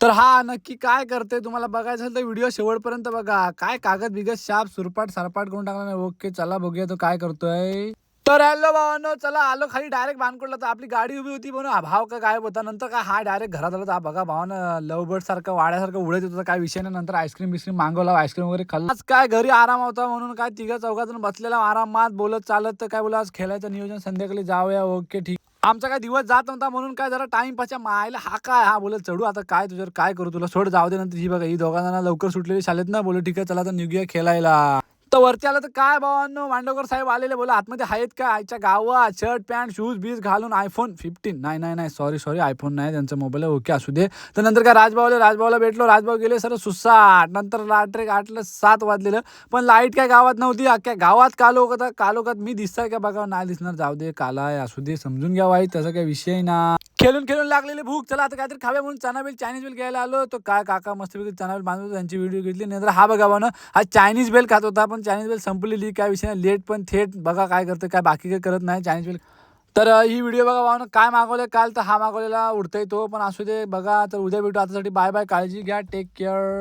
तर हा नक्की काय करते तुम्हाला बघायचं असेल तर व्हिडिओ शेवटपर्यंत बघा. काय कागद बिगद शाप सुरपाट सरपाट करून टाकला नाही. ओके चला बघूया तो काय करतोय. तर हॅलो भावानो चला आलो खाली डायरेक्ट बानकोडला तर आपली गाडी उभी होती म्हणून भाव का गायब होता. नंतर काय हा डायरेक्ट घरात आला. तर बघा भावानं लव बर्ड सारखं वाड्यासारखं उडत होतं. काय विषय नाही. नंतर आईस्क्रीम बिस्क्रीम मागवला. आईस्क्रीम वगैरे खाल्ला. आज काय घरी आराम होता म्हणून काय तिघा चौघातून बसलेला आरामात. बोलत चालत तर काय बोला आज खेळायचं नियोजन. संध्याकाळी जाऊया. ओके ठीक. आमचा काय दिवस जात नव्हता म्हणून काय जरा टाइम पाच्या मायला हा काय? हा बोलत चढू आता काय तुझ्यावर काय करू तुला? सोड जाऊ दे नंतर ही बघा ही दोघांना लवकर सुटलेली शाळेत ना बोलू ठीक आहे चला तर निघूया खेळायला. तर वरती आलं तर काय भावांनो? मांडवकर साहेब आलेले बोला. आतमध्ये आहेत का? आईच्या गावात शर्ट पॅन्ट शूज बीज घालून आयफोन फिफ्टीन नाही नाही नाही. सॉरी सॉरी आयफोन नाही. त्यांचा मोबाईल आहे. ओके असू दे. तर नंतर काय? राजभाऊला राजभाऊला भेटलो. राजभाऊ गेले सर सुसाट. नंतर रात्री आठलं सात वाजलेलं. पण लाइट काय गावात नव्हती. अख्ख्या गावात कालो होता. कालोखात मी दिसताय का बघा? नाही दिसणार. जाऊ दे. काला आहे. असू दे. समजून घ्या वाईट तसा काही विषय ना खेळून खेळून लागलेली भूक. चला आता काहीतरी खाव्या म्हणून चना बेल चायनीज बेल घ्यायला आलो तो काय काका मस्तपैकी चना बेल बांधतो त्यांची व्हिडिओ घेतली. नंतर हा बघा ना हा चायनीज बेल खात होता. पण चायनीज बेल संपलेली. काय विषय नाही. लेट पण थेट बघा काय करतं काय बाकी काही करत नाही चायनीज बेल. तर ही व्हिडिओ बघा भावनं काय मागवलं काल तर हा मागवलेला उडता तो. पण असू दे बघा. तर उद्या भेटू. आतासाठी बाय बाय काळजी घ्या. Take care